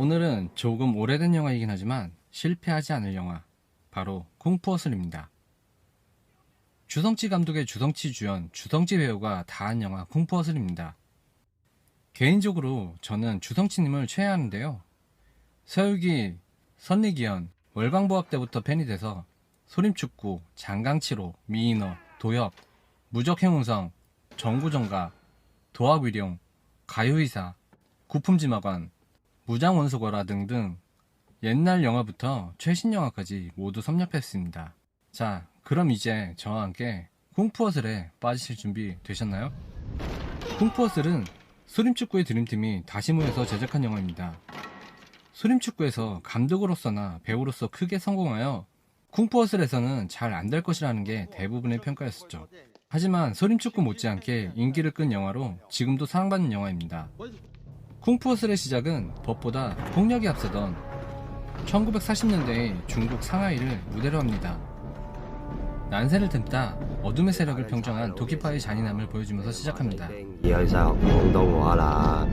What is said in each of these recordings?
오늘은 조금 오래된 영화이긴 하지만 실패하지 않을 영화 바로 쿵푸 어슬입니다. 주성치 감독의 주성치 주연, 주성치 배우가 다한 영화 쿵푸 어슬입니다. 개인적으로 저는 주성치님을 최애하는데요. 서유기, 선리기현, 월광보학 때부터 팬이 돼서 소림축구, 장강치로, 미인어, 도협, 무적행운성, 정구정가, 도합의룡, 가요의사, 구품지마관, 무장원소거라 등등 옛날 영화부터 최신 영화까지 모두 섭렵했습니다. 자, 그럼 이제 저와 함께 쿵푸어슬에 빠지실 준비 되셨나요? 쿵푸어슬은 소림축구의 드림팀이 다시 모여서 제작한 영화입니다. 소림축구에서 감독으로서나 배우로서 크게 성공하여 쿵푸어슬에서는 잘 안 될 것이라는 게 대부분의 평가였었죠. 하지만 소림축구 못지않게 인기를 끈 영화로 지금도 사랑받는 영화입니다. 쿵푸어슬의 시작은 법보다 폭력이 앞서던 1940년대의 중국 상하이를 무대로 합니다. 난세를 틈타 어둠의 세력을 평정한 도키파의 잔인함을 보여주면서 시작합니다. 要去晒學廣東話啦。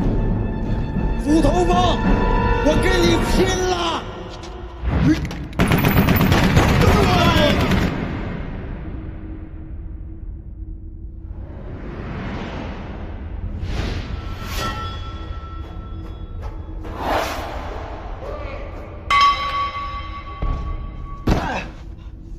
斧頭幫，我跟你拼了！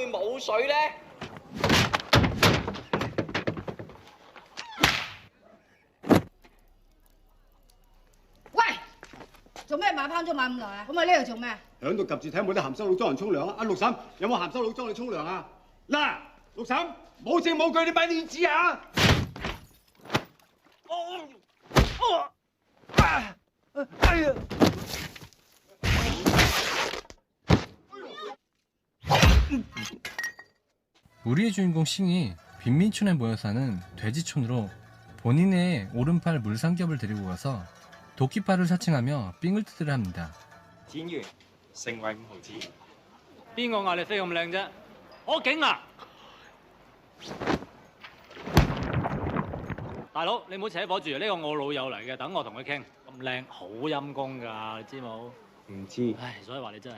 會冇水呢？喂，做咩買烹咗買咁耐啊？咁啊呢度做咩？響度及住睇有冇啲鹹濕佬裝人沖涼啊！阿六嬸有冇鹹濕佬裝你沖涼啊？嗱，六嬸冇證冇據，你咪亂指啊！哦，哦，啊，哎呀！ 우리의 주인공 싱이 빈민촌에 모여 사는 돼지촌으로 본인의 오른팔 물삼겹을 데리고 가서 도끼파를 사칭하며 삥을 뜯으려 합니다. 天元成為五毫子。邊個嗌你飛咁靚啫？我警啊！大佬，你唔好扯火住，呢個我老友嚟嘅，等我同佢傾。咁靚，好陰功㗎，你知冇？唔知唉，所以話你真係，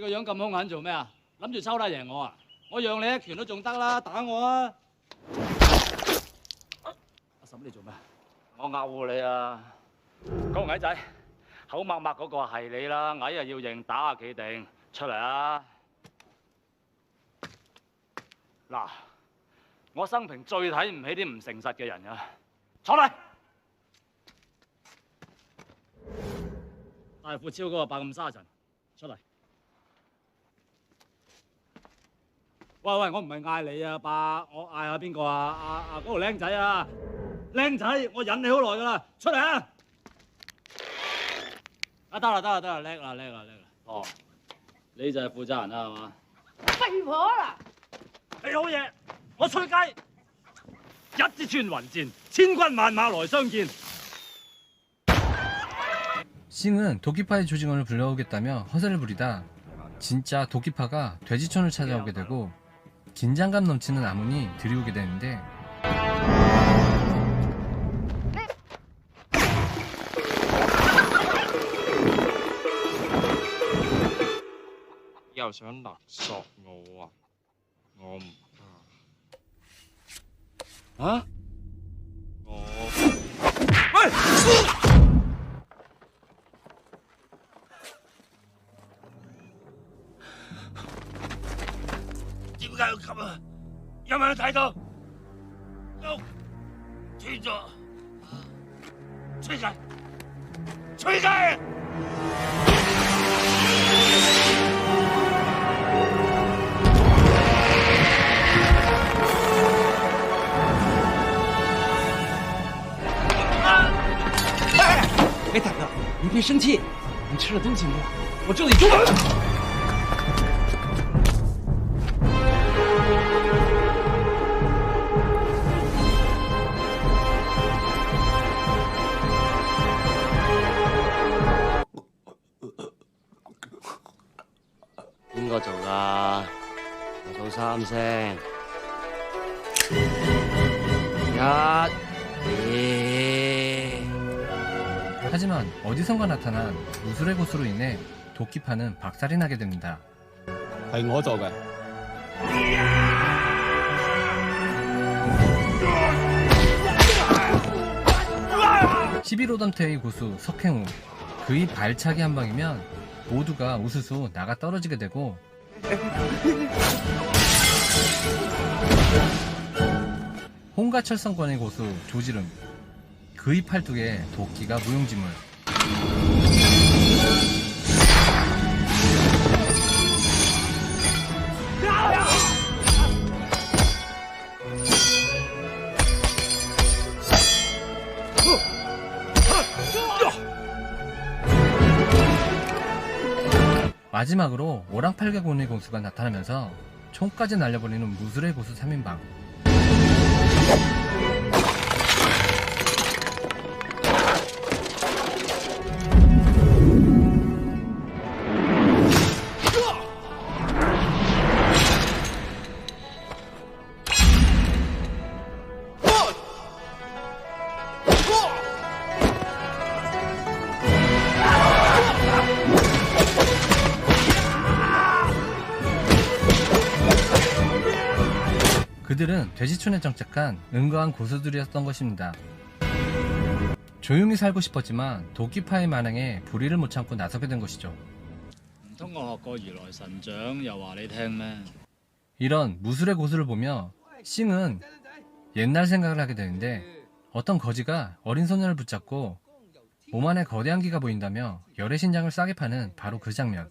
你個樣咁兇狠做咩啊？諗住抽拉贏我啊？我讓你一拳都仲得啦，打我啊！阿嬸你做咩？我咬你啊！嗰個矮仔，口默默嗰個係你啦，矮啊要認，打啊企定，出嚟啊！嗱，我生平最睇唔起啲唔誠實嘅人啊！坐嚟！大富超嗰個白咁沙塵，出嚟！喂喂，我唔係嗌你啊，爸，我嗌下邊個啊？阿阿嗰個僆仔啊，僆仔，我忍你好耐噶啦，出嚟啊！啊得啦得啦得啦，叻啦叻啦叻啦，哦，你就係負責人啦係嘛？廢婆啦！你好嘢，我出街一支穿雲箭，千軍萬馬來相見。 싱은 도끼파의 조직원을 불러오겠다며 허세를 부리다 진짜 도끼파가 돼지촌을 찾아오게 되고 긴장감 넘치는 아문이 들이오게 되는데 又想解要咁啊？有冇睇到？喐，穿咗，吹晒，吹晒！哎，大哥，你别生气，你吃了东西没有？我这里中。 我數三聲，一、二。 하지만 어디선가 나타난 무술의 고수로 인해 도끼파는 박살이 나게 됩니다. 係我做嘅。 11호담태의 고수 석행우 그의 발차기 한 방이면 모두가 우수수 나가 떨어지게 되고 홍가철성권의 고수 조지름. 그의 팔뚝에 도끼가 무용지물. 마지막으로 오랑팔개곤의 고수가 나타나면서 총까지 날려버리는 무술의 고수 3인방 돼지촌에 정착한 은거한 고수들이었던 것입니다. 조용히 살고 싶었지만 도끼파의 만행에 불의를 못 참고 나서게 된 것이죠. 이런 무술의 고수를 보며 싱은 옛날 생각을 하게 되는데 어떤 거지가 어린 소년을 붙잡고 몸 안에 거대한 기가 보인다며 열의 신장을 싸게 파는 바로 그 장면.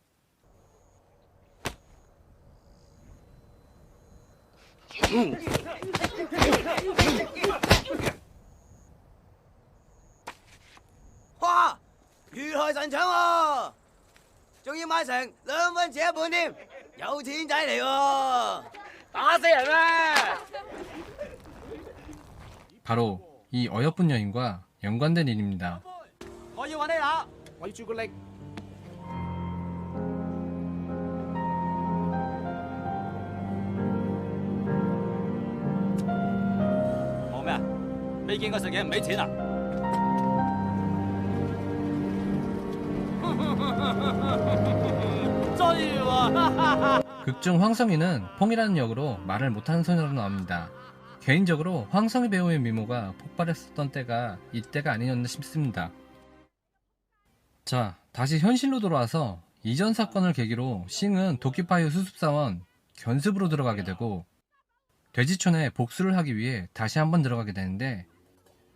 음. 哇！如來神掌喎，仲要買成兩蚊錢一本添，有錢仔嚟喎！打死人咩？ 바로 이 어여쁜 여인과 연관된 일입니다. 未見過食嘢唔俾錢啊？ 극중 황성희는 퐁이라는 역으로 말을 못하는 소녀로 나옵니다. 개인적으로 황성희 배우의 미모가 폭발했었던 때가 이때가 아니었나 싶습니다. 자, 다시 현실로 돌아와서 이전 사건을 계기로 싱은 도끼파이어 수습사원 견습으로 들어가게 되고 돼지촌에 복수를 하기 위해 다시 한번 들어가게 되는데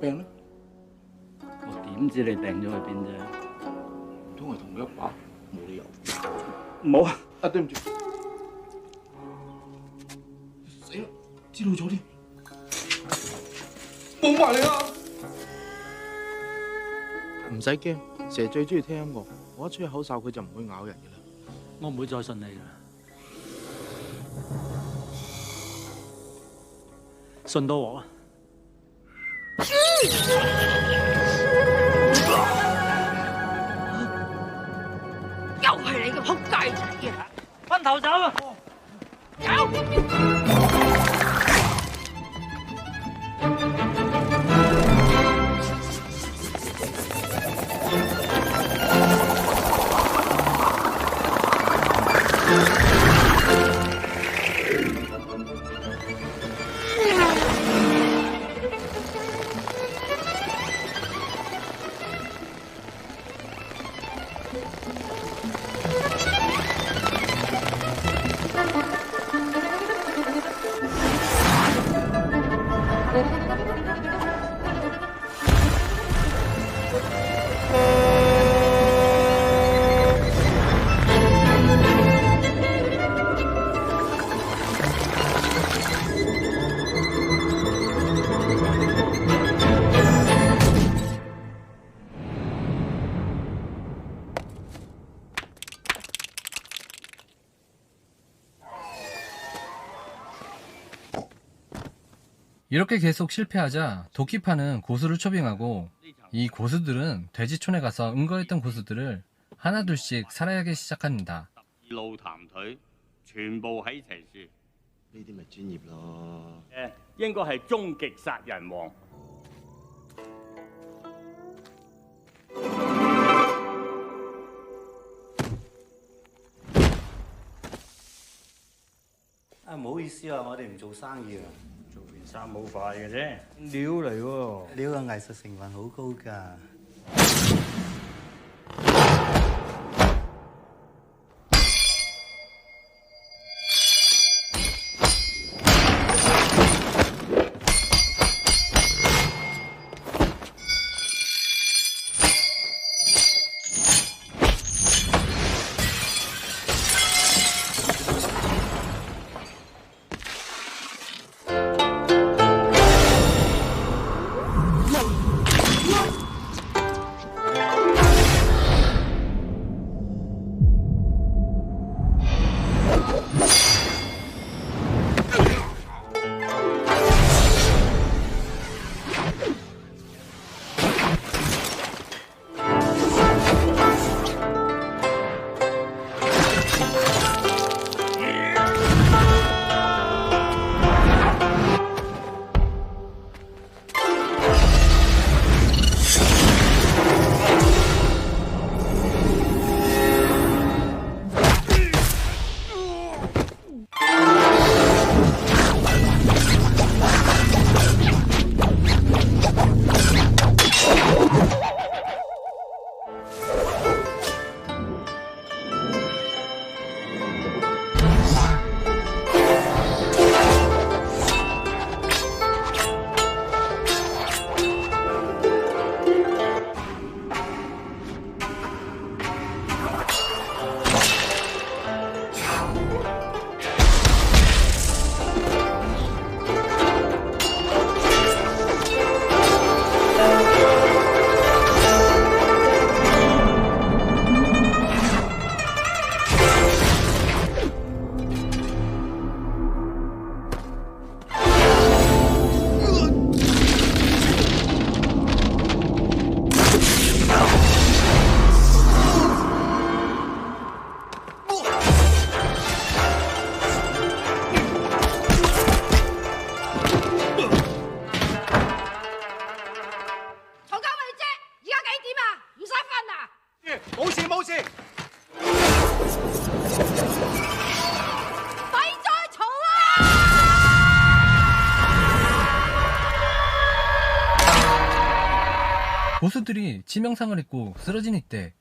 病咧，我點知你病咗去邊啫？唔通係同佢一把，冇理由。唔好啊！啊，對唔住，死啦，知道咗添，冇埋你啊！唔使驚，蛇最中意聽音樂，我一吹口哨佢就唔會咬人嘅啦。我唔會再信你啦。信到我啊！又系你個仆街仔啊！分頭走啊！ 이렇게 계속 실패하자 도끼파는 고수를 초빙하고 이 고수들은 돼지촌에 가서 은거했던 고수들을 하나둘씩 살해하기 시작합니다. 二路談腿，全部喺齊樹。呢啲咪專業咯。誒，應該係終極殺人王。啊，唔好意思啊，我哋唔做生意啊。 做件衫好快嘅啫。料嚟喎，料嘅藝術成分好高㗎。 고수들이 치명상을 입고 쓰러진 이때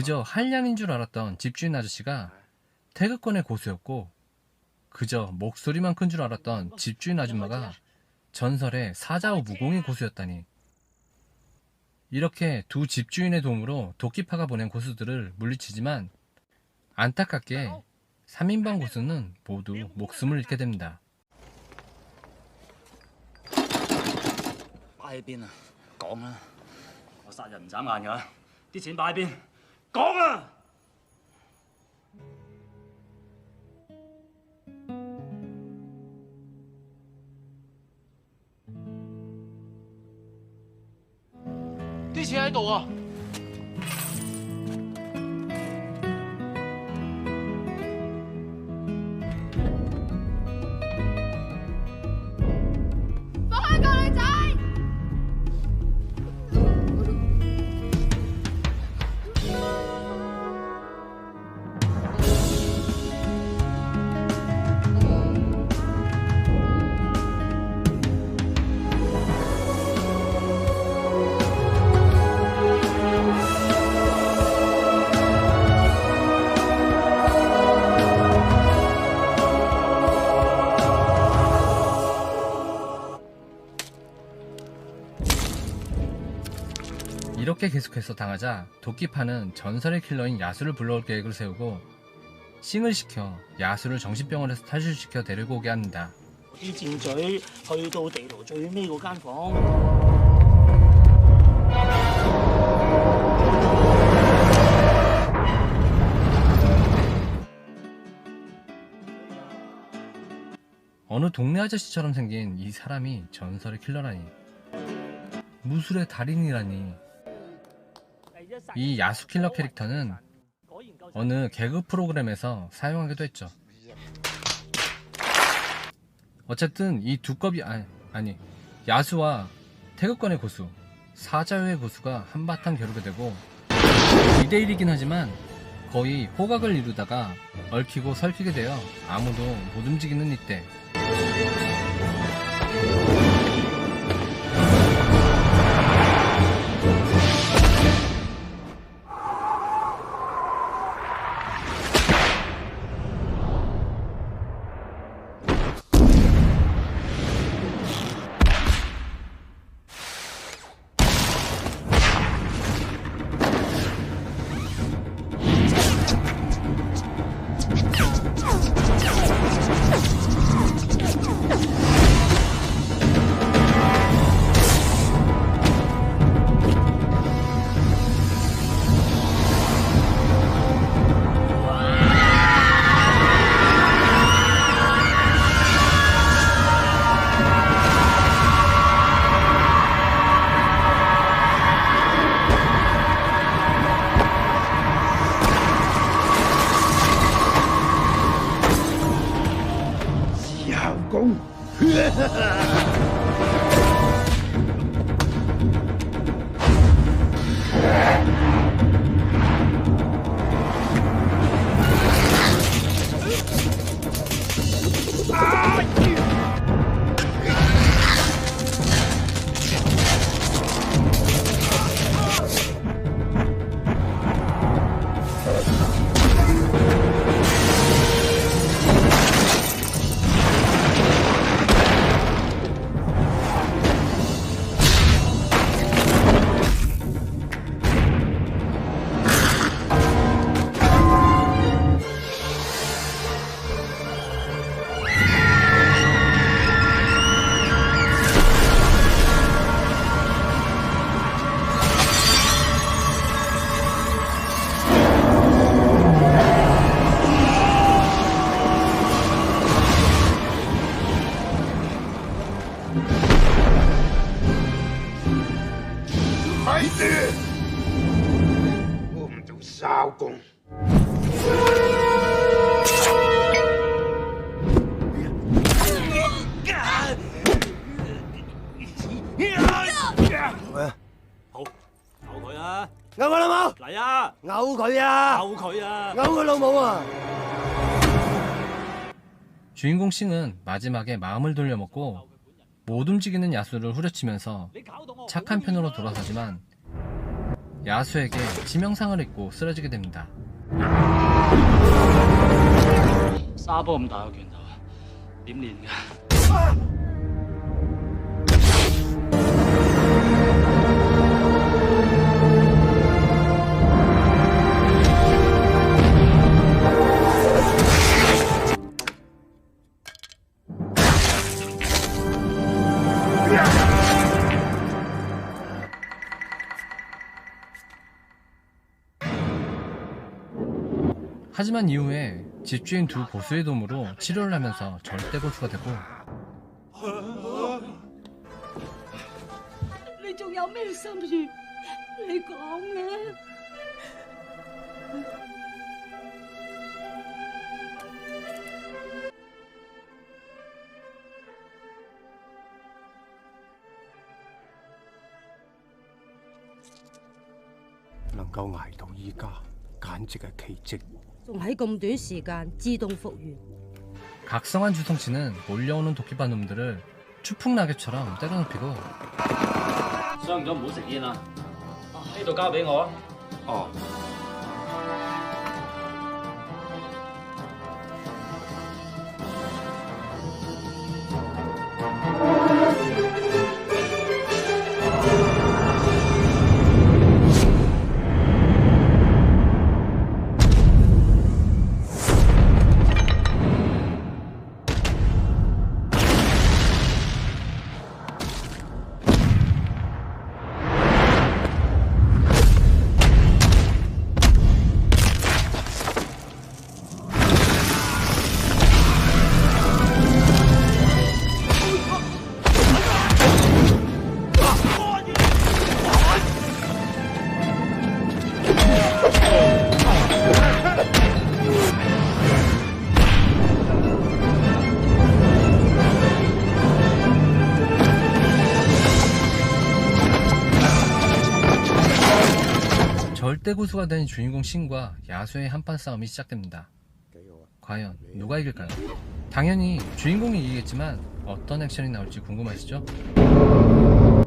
그저 한량인 줄 알았던 집주인 아저씨가 태극권의 고수였고 그저 목소리만 큰 줄 알았던 집주인 아줌마가 전설의 사자우 무공의 고수였다니 이렇게 두 집주인의 도움으로 도끼파가 보낸 고수들을 물리치지만 안타깝게 3인방 고수는 모두 목숨을 잃게 됩니다. 擺喺邊啊？講啊！我殺人唔眨眼㗎，啲錢擺喺邊？ 講啊！啲錢喺度啊！ 이렇게 계속해서 당하자 도끼파는 전설의 킬러인 야수를 불러올 계획을 세우고 싱을 시켜 야수를 정신병원에서 탈출시켜 데리고 오게 합니다. 어느 동네 아저씨처럼 생긴 이 사람이 전설의 킬러라니. 무술의 달인이라니. 이 야수 킬러 캐릭터는 어느 개그 프로그램에서 사용하기도 했죠. 어쨌든 이 두꺼비 아니, 아니 야수와 태극권의 고수 사자유의 고수가 한바탕 겨루게 되고 2대1이긴 하지만 거의 호각을 이루다가 얽히고 설키게 되어 아무도 못 움직이는 이때 ¡Ja, 주인공 싱은 마지막에 마음을 돌려먹고 못 움직이는 야수를 후려치면서 착한 편으로 돌아서지만 야수에게 치명상을 입고 쓰러지게 됩니다. 싸범 나오겠나? 립니인가? 하지만 이후에 집주인 두 고수의 도움으로 치료를 하면서 절대 고수가 되고 你仲有咩心願？你講啊！ 能夠捱到依家，簡直係奇蹟。 仲喺咁短時間自動復原。 각성한 주성치는 몰려오는 도끼반 놈들을 추풍낙엽처럼 때려눕히고 傷咗唔好食煙啊！呢度交俾我啊！哦， 절대 고수가 된 주인공 신과 야수의 한판 싸움이 시작됩니다. 과연 누가 이길까요? 당연히 주인공이 이기겠지만 어떤 액션이 나올지 궁금하시죠?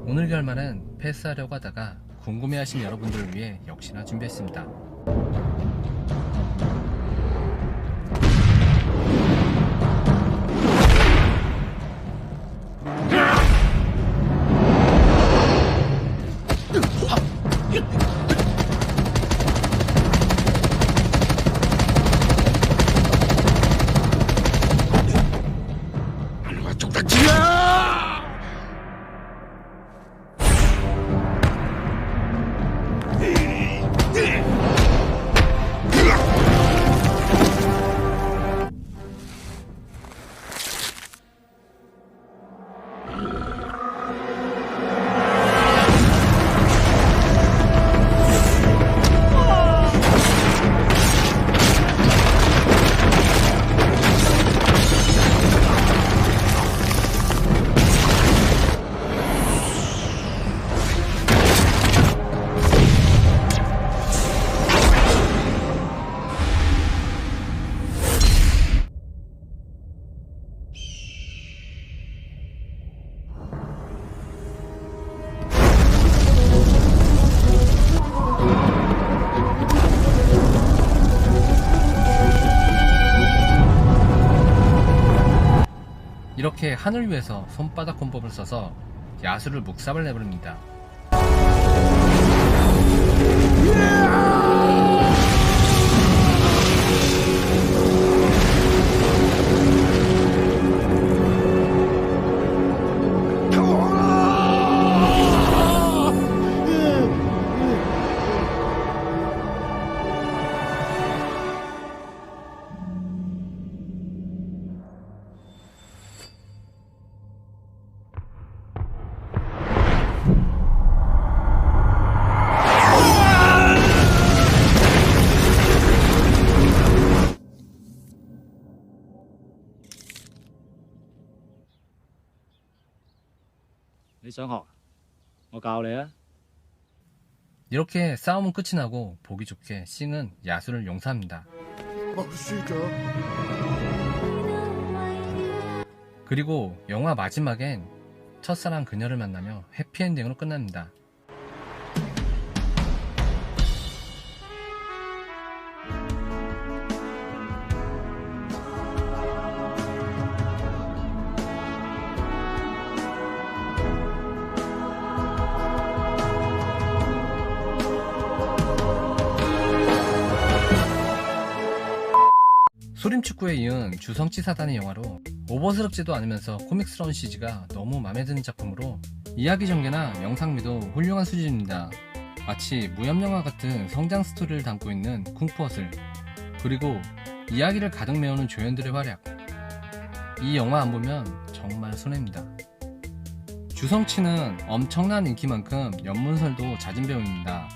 오늘 결말은 패스하려고 하다가 궁금해하신 여러분들을 위해 역시나 준비했습니다. 하늘 위에서 손바닥 콤법을 써서 야수를 묵삽을 내버립니다. 你想學？我教你啊！ 이렇게 싸움은 끝이 나고 보기 좋게 싱은 야수를 용서합니다. 我輸咗。 그리고 영화 마지막엔 첫사랑 그녀를 만나며 해피엔딩으로 끝납니다. 주성치 사단의 영화로 오버스럽지도 않으면서 코믹스러운 CG가 너무 마음에 드는 작품으로 이야기 전개나 영상미도 훌륭한 수준입니다. 마치 무협영화 같은 성장 스토리를 담고 있는 쿵푸어슬 그리고 이야기를 가득 메우는 조연들의 활약 이 영화 안 보면 정말 손해입니다. 주성치는 엄청난 인기만큼 연문설도 잦은 배우입니다.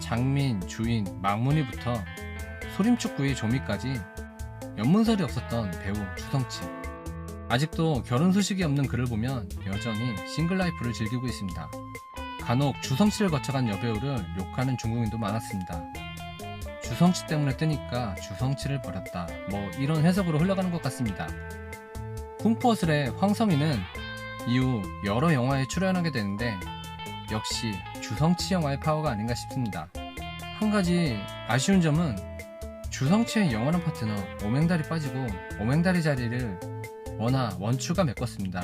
장민, 주인, 망문이부터 소림축구의 조미까지 연문설이 없었던 배우 주성치. 아직도 결혼 소식이 없는 그를 보면 여전히 싱글라이프를 즐기고 있습니다. 간혹 주성치를 거쳐간 여배우를 욕하는 중국인도 많았습니다. 주성치 때문에 뜨니까 주성치를 버렸다. 뭐 이런 해석으로 흘러가는 것 같습니다. 쿵푸어슬의 황성인은 이후 여러 영화에 출연하게 되는데 역시 주성치 영화의 파워가 아닌가 싶습니다. 한 가지 아쉬운 점은 주성치의 영원한 파트너 오맹달이 빠지고 오맹달의 자리를 원화 원추가 메꿨습니다.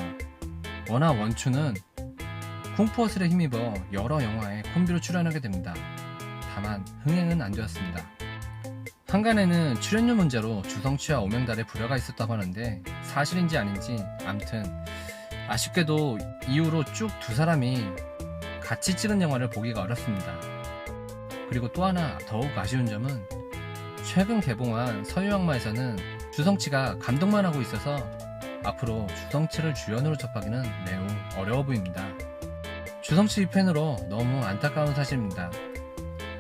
원화 원추는 쿵푸어슬에 힘입어 여러 영화에 콤비로 출연하게 됩니다. 다만 흥행은 안 되었습니다. 한간에는 출연료 문제로 주성치와 오명달의 불화가 있었다고 하는데 사실인지 아닌지 암튼 아쉽게도 이후로 쭉 두 사람이 같이 찍은 영화를 보기가 어렵습니다. 그리고 또 하나 더욱 아쉬운 점은 최근 개봉한 서유악마에서는 주성치가 감독만 하고 있어서 앞으로 주성치를 주연으로 접하기는 매우 어려워 보입니다. 주성치 팬으로 너무 안타까운 사실입니다.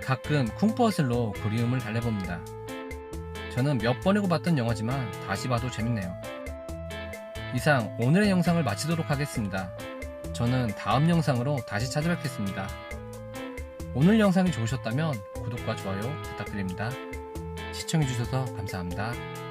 가끔 쿵푸어슬로 그리움을 달래봅니다. 저는 몇 번이고 봤던 영화지만 다시 봐도 재밌네요. 이상 오늘의 영상을 마치도록 하겠습니다. 저는 다음 영상으로 다시 찾아뵙겠습니다. 오늘 영상이 좋으셨다면 구독과 좋아요 부탁드립니다. 시청해주셔서 감사합니다.